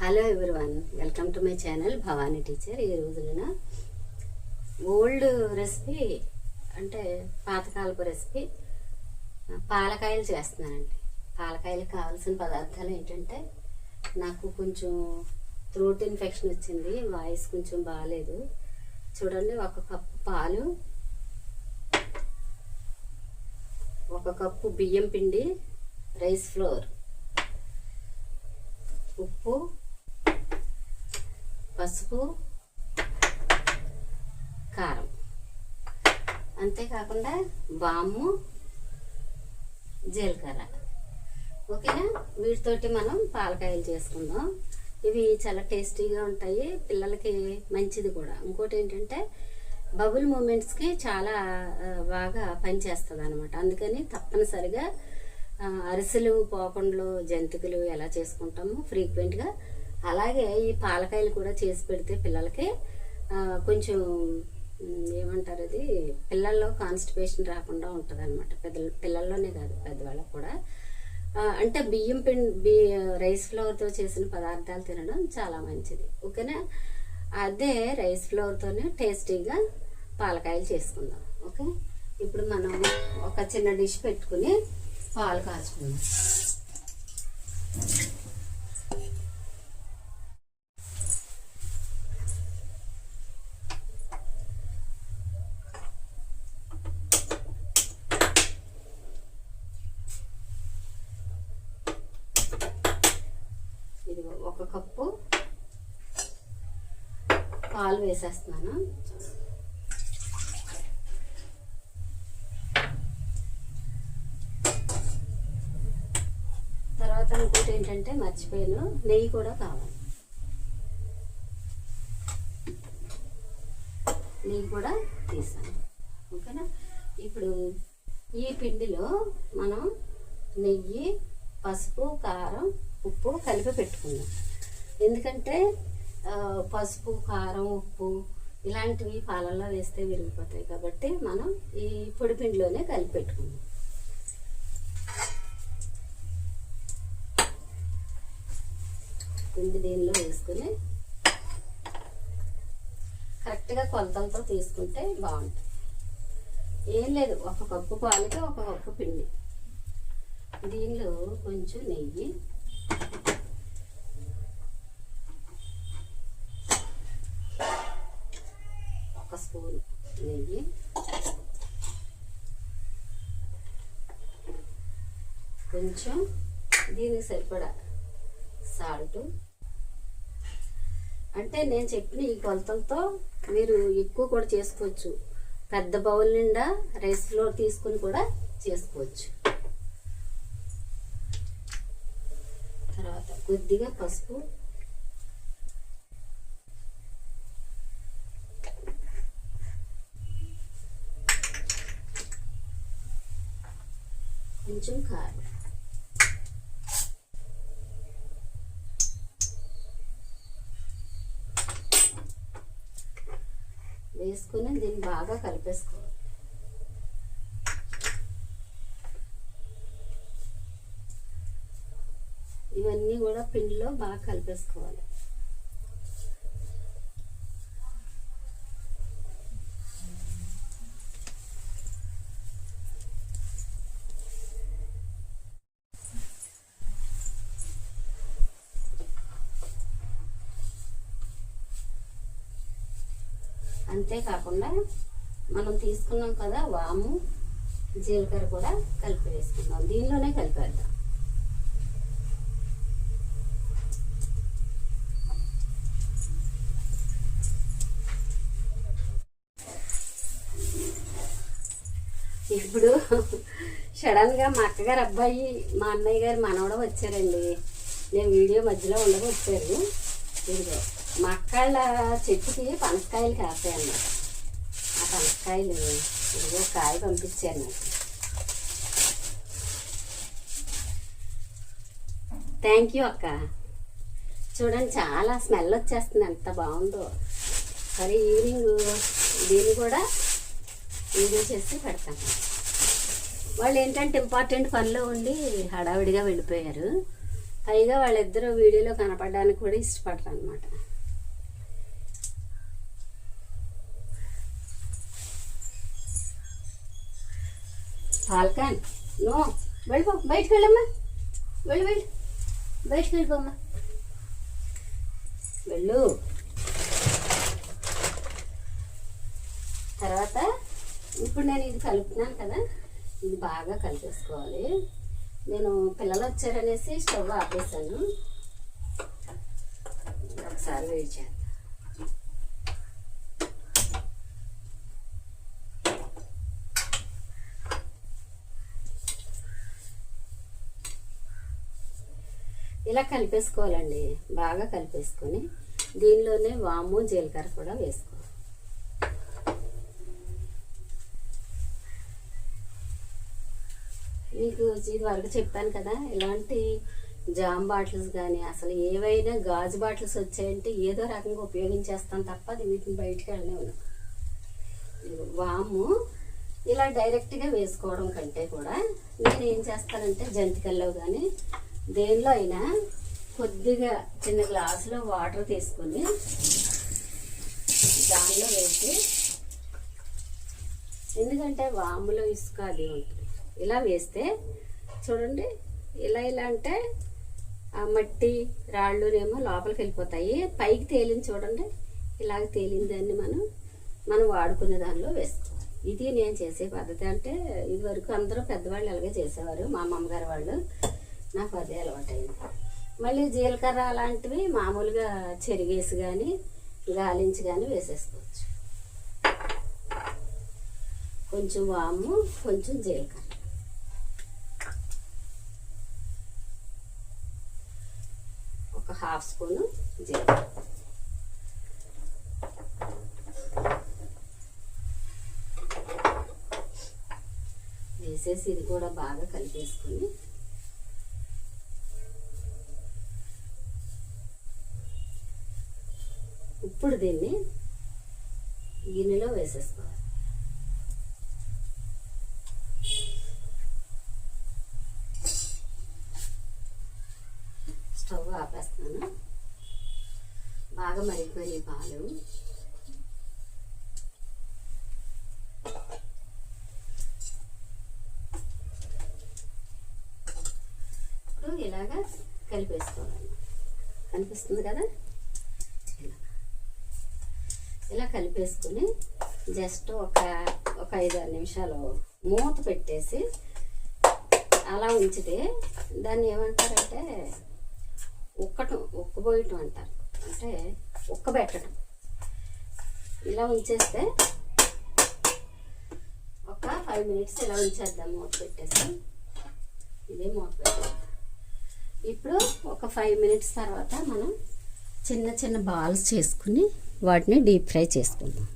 Hello everyone welcome to my channel Bhavani teacher ఈ రోజున old recipe అంటే పాతకాలపు రెసిపీ పాలకాయలు చేస్తున్నానండి. పాలకాయలు కావాల్సిన పదార్థాలు ఏంటంటే నాకు కొంచెం థ్రోట్ ఇన్ఫెక్షన్ వచ్చింది వాయిస్ కొంచెం బాగాలేదు చూడండి ఒక కప్పు పాలు ఒక కప్పు బియ్యం పిండి రైస్ ఫ్లోర్ ఉప్పు పసుపు కారం. అంతేకాకుండా బాము జీలకర్ర. ఓకేనా? వీటితోటి మనం పాలకాయలు చేసుకుందాం. ఇవి చాలా టేస్టీగా ఉంటాయి. పిల్లలకి మంచిది కూడా. ఇంకోటి ఏంటంటే బబుల్ మూమెంట్స్కి చాలా బాగా పనిచేస్తుంది అనమాట అందుకని తప్పనిసరిగా అరిసెలు పోకుండలు జంతికలు ఎలా చేసుకుంటామో ఫ్రీక్వెంట్గా అలాగే ఈ పాలకాయలు కూడా చేసి పెడితే పిల్లలకి కొంచెం ఏమంటారు అది పిల్లల్లో కాన్స్టిపేషన్ రాకుండా ఉంటుంది అనమాట పెద్ద పిల్లల్లోనే కాదు పెద్దవాళ్ళకు కూడా. అంటే బియ్యం పిండి బి రైస్ ఫ్లవర్తో చేసిన పదార్థాలు తినడం చాలా మంచిది. ఓకేనా? అదే రైస్ ఫ్లవర్తోనే టేస్టీగా పాలకాయలు చేసుకుందాం. ఓకే? ఇప్పుడు మనం ఒక చిన్న డిష్ పెట్టుకుని పాలు కాచుకుందాం ఇది ఒక కప్పు పాలు వేసేస్తున్నాను. తర్వాత ఇంకోటి ఏంటంటే మర్చిపోయాను. నెయ్యి కూడా కావాలి. నెయ్యి కూడా తీసాను. ఓకేనా? ఇప్పుడు ఈ పిండిలో మనం నెయ్యి పసుపు కారం ఉప్పు కలిపి పెట్టుకుందాం. ఎందుకంటే పసుపు కారం ఉప్పు ఇలాంటివి పాలల్లో వేస్తే విరిగిపోతాయి కాబట్టి మనం ఈ పొడిపిండిలోనే కలిపి పెట్టుకుందాం. పిండి దీనిలో వేసుకుని కరెక్ట్గా కొలతలతో తీసుకుంటే బాగుంటుంది. ఏం లేదు ఒక కప్పు పాలకి ఒక కప్పు పిండి. దీనిలో కొంచెం నెయ్యి ఒక స్పూన్ నెయ్యి కొంచెం దీనికి సరిపడా సాల్ట్. అంటే నేను చెప్పిన ఈ కొలతలతో మీరు ఎక్కువ కూడా చేసుకోవచ్చు. పెద్ద బౌల్ నిండా రైస్లో తీసుకుని కూడా చేసుకోవచ్చు. తర్వాత కొద్దిగా పసుపు. కొంచెం కారం. తీసుకుని దీన్ని బాగా కలిపేసుకోవాలి. ఇవన్నీ కూడా పిండిలో బాగా కలిపేసుకోవాలి. అంతేకాకుండా మనం తీసుకున్నాం కదా వాము జీలకర్ర కూడా కలిపి వేసుకుందాం. దీనిలోనే కలిపేద్దాం ఇప్పుడు సడన్గా మా అక్కగారు అబ్బాయి మా అన్నయ్య గారు మనవడం వచ్చారండి. నేను వీడియో మధ్యలో ఉండగా వచ్చారు ఇదిగో. మా చెట్టుకి పనసకాయలు కాస్తాయి అన్నమాట ఆ పనసకాయలు ఇదిగో కాయ పంపించాను. నాకు థ్యాంక్ యూ అక్క. చూడండి చాలా స్మెల్ వచ్చేస్తుంది. ఎంత బాగుందో. సరే ఈవినింగ్ దీన్ని కూడా వీడియో చేసి పెడతాను. వాళ్ళు ఏంటంటే ఇంపార్టెంట్ పనిలో ఉండి హడావిడిగా వెళ్ళిపోయారు. పైగా వాళ్ళిద్దరూ వీడియోలో కనపడడానికి కూడా ఇష్టపడరు అనమాట పాల్కాన్ నో. వెళ్ళిపో బయటకు వెళ్ళమ్మా. వెళ్ళు వెళ్ళు. బయటకు వెళ్ళిపోమ్మా వెళ్ళు. తర్వాత ఇప్పుడు నేను ఇది కలుపుతున్నాను కదా. ఇది బాగా కలిపేసుకోవాలి. నేను పిల్లలు వచ్చారనేసి స్టవ్ ఆపేసాను. ఒకసారి వేడి ఇలా కలిపేసుకోవాలండి. బాగా కలిపేసుకొని దీనిలోనే వాము జీలకర్ర కూడా వేసుకోవాలి. మీకు ఇది వరకు చెప్పాను కదా ఇలాంటి జామ్ బాటిల్స్ కానీ అసలు ఏవైనా గాజు బాటిల్స్ వచ్చాయంటే ఏదో రకంగా ఉపయోగించేస్తాం తప్ప అది వీటిని బయటికి వెళ్ళలేము వాము ఇలా డైరెక్ట్గా వేసుకోవడం కంటే కూడా నేను ఏం చేస్తానంటే జంతికల్లో కానీ దేనిలో అయినా కొద్దిగా చిన్న గ్లాసులో వాటర్ తీసుకొని దానిలో వేసి ఎందుకంటే వాములో ఇసుక అది ఉంటుంది. ఇలా వేస్తే చూడండి ఇలా ఇలా అంటే ఆ మట్టి రాళ్ళునేమో లోపలికి వెళ్ళిపోతాయి. పైకి తేలింది చూడండి ఇలాగ తేలిందాన్ని మనం మనం వాడుకునే దానిలో వేసుకోవాలి. ఇది నేను చేసే పద్ధతి అంటే ఇది వరకు అందరూ పెద్దవాళ్ళు అలాగే చేసేవారు. మా అమ్మమ్మగారు వాళ్ళు నాకు అదే అలవాటైంది. మళ్ళీ జీలకర్ర అలాంటివి మామూలుగా చెరిగేసి కానీ గాలించి కానీ వేసేసుకోవచ్చు. కొంచెం వాము కొంచెం జీలకర్ర. ఒక హాఫ్ స్పూను జీలకర్ర. వేసేసి ఇది కూడా బాగా కలిపేసుకొని ఇప్పుడు దీన్ని గిన్నెలో వేసేసుకోవాలి. స్టవ్ ఆపేస్తున్నాను. బాగా మరిగిపోయి పాలు. ఇప్పుడు ఇలాగా కలిపేసుకోవాలి. కనిపిస్తుంది కదా? ఇలా కలిపేసుకుని జస్ట్ ఒక ఒక ఐదు నిమిషాలు మూత పెట్టేసి అలా ఉంచితే దాన్ని ఏమంటారంటే ఉక్కటం ఉక్కబోయటం అంటారు. అంటే ఉక్కబెట్టడం ఇలా ఉంచేస్తే ఒక ఫైవ్ మినిట్స్ ఇలా ఉంచేద్దాం మూత పెట్టేసి. ఇదే మూత పెట్టేద్దాం. ఇప్పుడు ఒక ఫైవ్ మినిట్స్ తర్వాత మనం చిన్న చిన్న బాల్స్ చేసుకుని వాటిని డీప్ ఫ్రై చేసుకుందాం.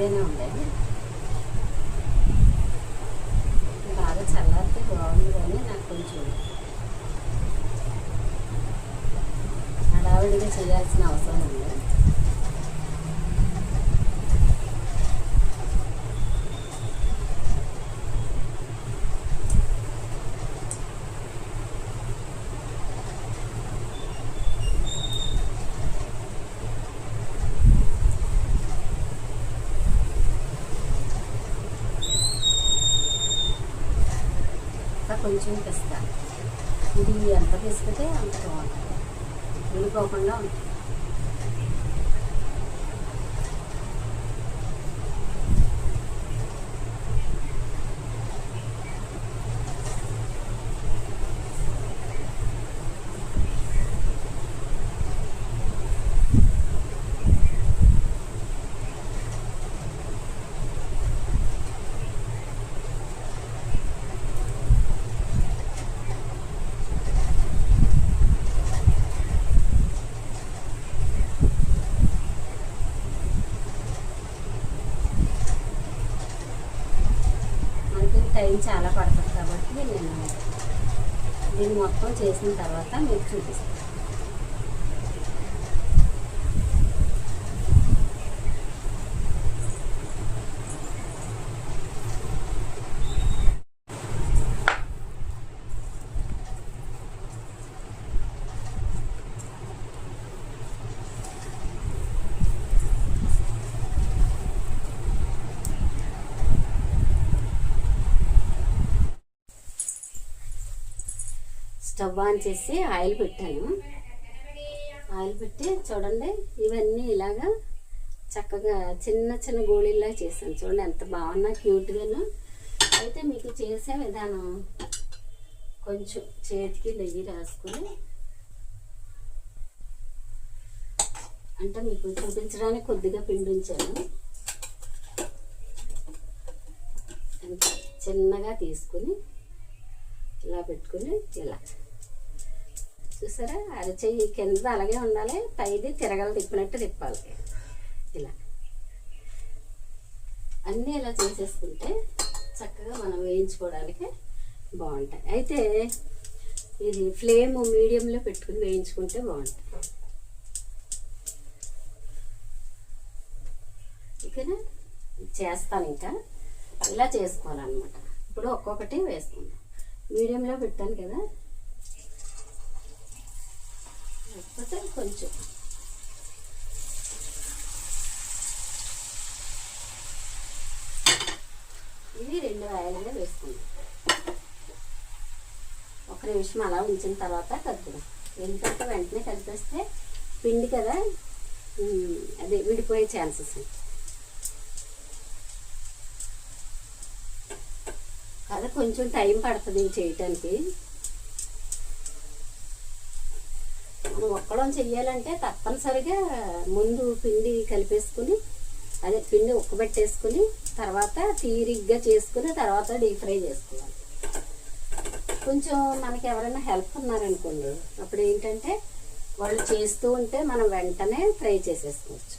ఇంకా వేడిగానే బాగా చల్లారితే బాగుంది కానీ నాకు కొంచెం హడావిడిగా చేయాల్సిన అవసరం ఉంది కొంచెం పిస్తా ఇది ఎంత పిసికితే అంత బాగుంటుంది విడిపోకుండా ఉంటుంది మనకి టైం చాలా పడుతుంది కాబట్టి నేను దీన్ని మొత్తం చేసిన తర్వాత మీకు చూపిస్తాను. స్టవ్ ఆన్ చేసి ఆయిల్ పెట్టాను. ఆయిల్ పెట్టి చూడండి ఇవన్నీ ఇలాగా చక్కగా చిన్న చిన్న గోళీల్లా చేశాను. చూడండి ఎంత బాగున్నా క్యూట్గాను. అయితే మీకు చేసే విధానం కొంచెం చేతికి నెయ్యి రాసుకొని అంటే మీకు చూపించడానికి కొద్దిగా పిండి ఉంచాను చిన్నగా తీసుకుని ఇలా పెట్టుకుని ఇలా చూసారా? అరచెయ్యి కింద అలాగే ఉండాలి పైది తిరగలు తిప్పినట్టు తిప్పాలి. ఇలా. అన్నీ ఇలా చేసేసుకుంటే చక్కగా మనం వేయించుకోవడానికి బాగుంటాయి. అయితే ఇది ఫ్లేమ్ మీడియంలో పెట్టుకుని వేయించుకుంటే బాగుంటుంది ఓకేనా? చేస్తాను ఇంకా. ఇలా చేసుకోవాలన్నమాట. ఇప్పుడు ఒక్కొక్కటి వేసుకుందాం. మీడియంలో పెట్టాను కదా? లేకపోతే కొంచెం. ఇది రెండు వాయిలుగా వేసుకుందాం. ఒక నిమిషం అలా ఉంచిన తర్వాత కలుపుదాం. ఎందుకంటే వెంటనే కలిపేస్తే పిండి కదా అదే విడిపోయే ఛాన్సెస్ కదా కొంచెం టైం పడుతుంది చేయటానికి. మనం ఒక్కడం చెయ్యాలంటే తప్పనిసరిగా ముందు పిండి కలిపేసుకుని అదే పిండి ఉక్కబెట్టేసుకుని తర్వాత తీరిగ్గా చేసుకుని తర్వాత డీప్ ఫ్రై చేసుకోవాలి. కొంచెం మనకి ఎవరైనా హెల్ప్ ఉన్నారనుకోండి అప్పుడు ఏంటంటే వాళ్ళు చేస్తూ ఉంటే మనం వెంటనే ఫ్రై చేసేసుకోవచ్చు.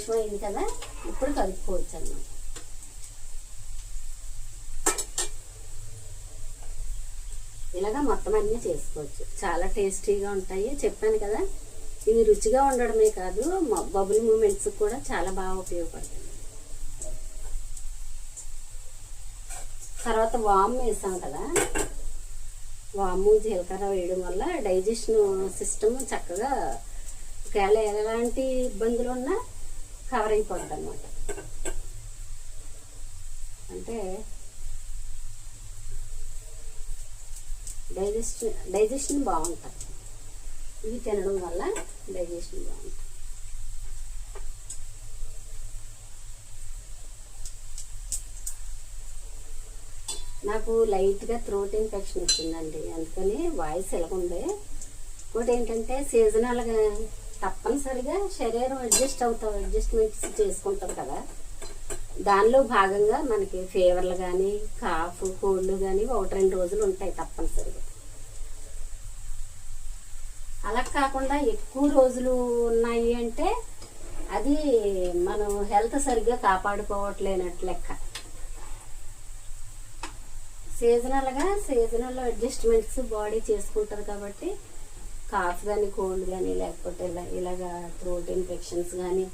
ఒక అయింది కదా ఇప్పుడు కలుపుకోవచ్చు అన్నమాట. ఇలాగా మొత్తం అన్నీ చేసుకోవచ్చు. చాలా టేస్టీగా ఉంటాయి. చెప్పాను కదా ఇవి రుచిగా ఉండడమే కాదు బబుల్ మూమెంట్స్ కూడా చాలా బాగా ఉపయోగపడుతుంది తర్వాత వామ్ వేసాం కదా వాము జీలకర్ర వేయడం వల్ల డైజెషన్ సిస్టమ్ చక్కగా ఒకవేళ ఎలాంటి ఇబ్బందులు ఉన్నా కవర్ అయిపోద్ది అనమాట అంటే డైజెషన్ డైజెషన్ బాగుంటుంది. ఇవి తినడం వల్ల డైజెషన్ బాగుంటుంది. నాకు లైట్గా థ్రోట్ ఇన్ఫెక్షన్ వచ్చిందండి. అందుకని వాయిస్ ఎలాగుంది ఇంకోటి ఏంటంటే సీజనల్గా తప్పనిసరిగా శరీరం అడ్జస్ట్ అవుతాం అడ్జస్ట్మెంట్స్ చేసుకుంటాం కదా. దానిలో భాగంగా మనకి ఫీవర్లు కానీ కాఫ్ కోళ్ళు కానీ ఒకటి రెండు రోజులు ఉంటాయి తప్పనిసరిగా. అలా కాకుండా ఎక్కువ రోజులు ఉన్నాయి అంటే అది మనం హెల్త్ సరిగ్గా కాపాడుకోవట్లేనట్టు లెక్క. సీజనల్గా సీజనల్ అడ్జస్ట్మెంట్స్ బాడీ చేసుకుంటారు కాబట్టి కాఫ్ కానీ కోల్డ్ కానీ లేకపోతే ఇలా ఇలాగా థ్రోట్ ఇన్ఫెక్షన్స్ కానీ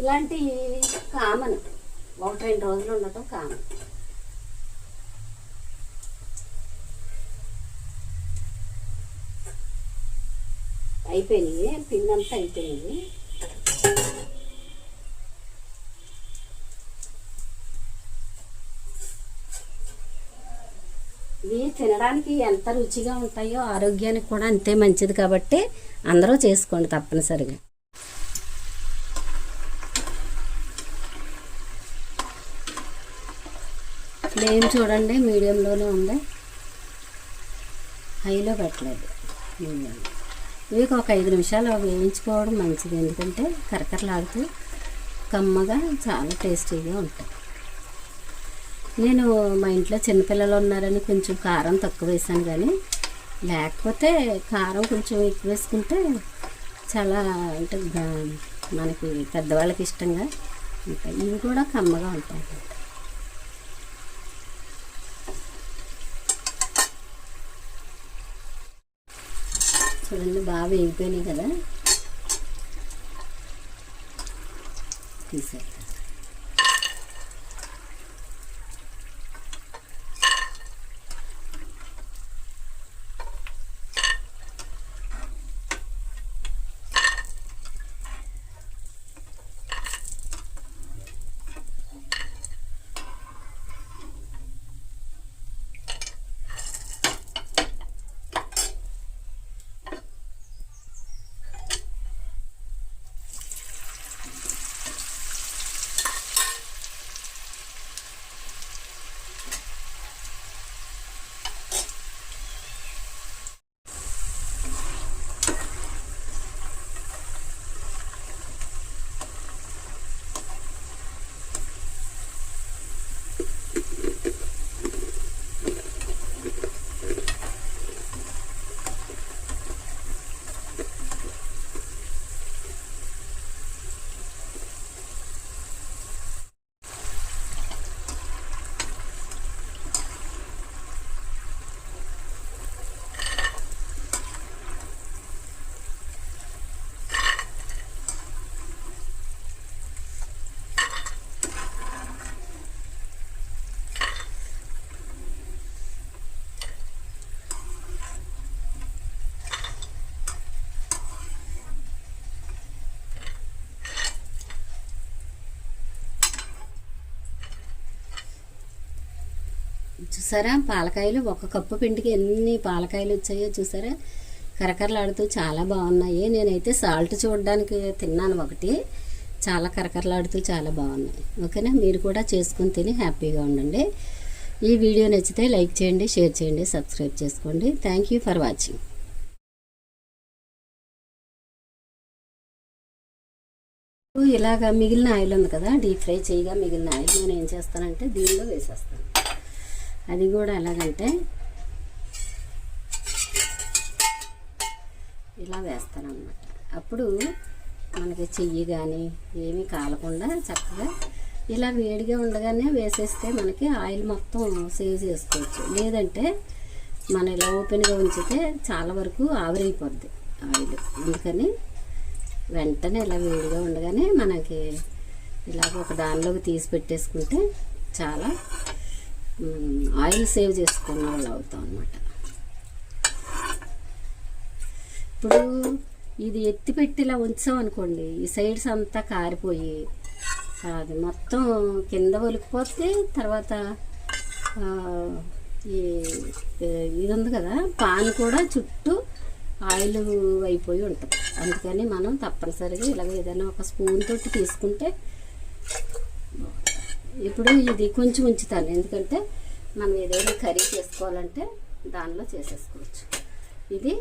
ఇలాంటివి కామన్. ఒకటి రెండు రోజులు ఉండటం కామన్. అయిపోయింది పిండి అంతా అయిపోయింది. ఇవి తినడానికి ఎంత రుచిగా ఉంటాయో ఆరోగ్యానికి కూడా అంతే మంచిది కాబట్టి అందరూ చేసుకోండి తప్పనిసరిగా. ఫ్లేమ్ చూడండి? మీడియంలోనే ఉంది. హైలో పెట్టలేదు. మీడియం. ఇవి ఒక ఐదు నిమిషాలు వేయించుకోవడం మంచిది. ఎందుకంటే కరకరలాడుతూ కమ్మగా చాలా టేస్టీగా ఉంటుంది నేను మా ఇంట్లో చిన్నపిల్లలు ఉన్నారని కొంచెం కారం తక్కువ వేసాను కానీ లేకపోతే కారం కొంచెం ఎక్కువ వేసుకుంటే చాలా అంటే మనకి పెద్దవాళ్ళకి ఇష్టంగా ఉంటాయి. ఇవి కూడా కమ్మగా ఉంటాయి. చూడండి బాగా వేగిపోయినాయి కదా. తీసేస్తాను చూసారా? పాలకాయలు ఒక కప్పు పిండికి ఎన్ని పాలకాయలు వచ్చాయో చూసారా? కరకరలాడుతూ చాలా బాగున్నాయి. నేనైతే సాల్ట్ చూడడానికి తిన్నాను ఒకటి. చాలా కరకరలాడుతూ చాలా బాగున్నాయి. ఓకేనా? మీరు కూడా చేసుకుని తిని హ్యాపీగా ఉండండి. ఈ వీడియో నచ్చితే లైక్ చేయండి షేర్ చేయండి సబ్స్క్రైబ్ చేసుకోండి. థ్యాంక్ యూ ఫర్ వాచింగ్ ఇలాగ మిగిలిన ఆయిల్ ఉంది కదా? డీప్ ఫ్రై చేయగా మిగిలిన ఆయిల్ నేను ఏం చేస్తానంటే దీనిలో వేసేస్తాను. అది కూడా ఎలాగంటే ఇలా వేస్తాను అన్నమాట అప్పుడు మనకి చెయ్యి కానీ ఏమీ కాలకుండా చక్కగా ఇలా వేడిగా ఉండగానే వేసేస్తే మనకి ఆయిల్ మొత్తం సేవ్ చేసుకోవచ్చు. లేదంటే మనం ఇలా ఓపెన్గా ఉంచితే చాలా వరకు ఆవిరైపోద్ది ఆయిల్. అందుకని వెంటనే ఇలా వేడిగా ఉండగానే మనకి ఇలాగ ఒక దానిలోకి తీసి పెట్టేసుకుంటే చాలా ఆయిల్ సేవ్ చేసుకున్న వాళ్ళు అవుతాం అనమాట ఇప్పుడు ఇది ఎత్తి పెట్టి ఇలా ఉంచాం అనుకోండి ఈ సైడ్స్ అంతా కారిపోయి అది మొత్తం కింద ఒలికిపోతే తర్వాత ఈ ఇది ఉంది కదా పాన్ కూడా చుట్టూ ఆయిల్ అయిపోయి ఉంటుంది. అందుకని మనం తప్పనిసరిగా ఇలాగ ఏదైనా ఒక స్పూన్ తోటి తీసుకుంటే ఇప్పుడు ఇది కొంచెం ఉంచుతాను. ఎందుకంటే మనం ఏదైనా కర్రీ చేసుకోవాలంటే దానిలో చేసేసుకోవచ్చు. ఇది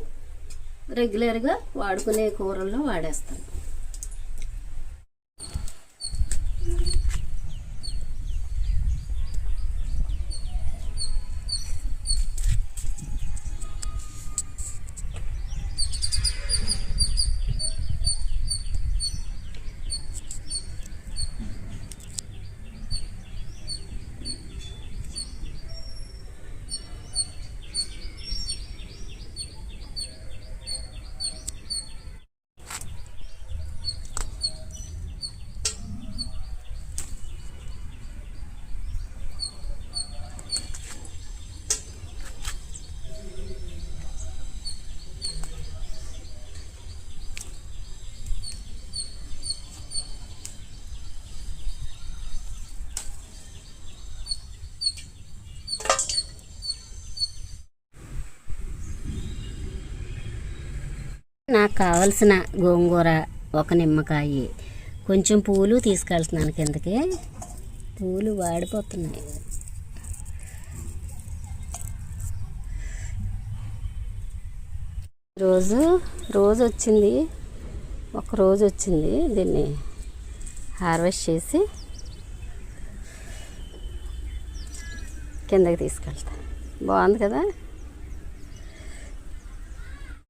రెగ్యులర్గా వాడుకునే కూరల్లో వాడేస్తాను. నాకు కావలసిన గోంగూర ఒక నిమ్మకాయ. కొంచెం పూలు తీసుకెళ్తున్నాను కిందకి. పూలు వాడిపోతున్నాయి. రోజు రోజు వచ్చింది. ఒక రోజు వచ్చింది దీన్ని హార్వెస్ట్ చేసి కిందకి తీసుకెళ్తా బాగుంది కదా?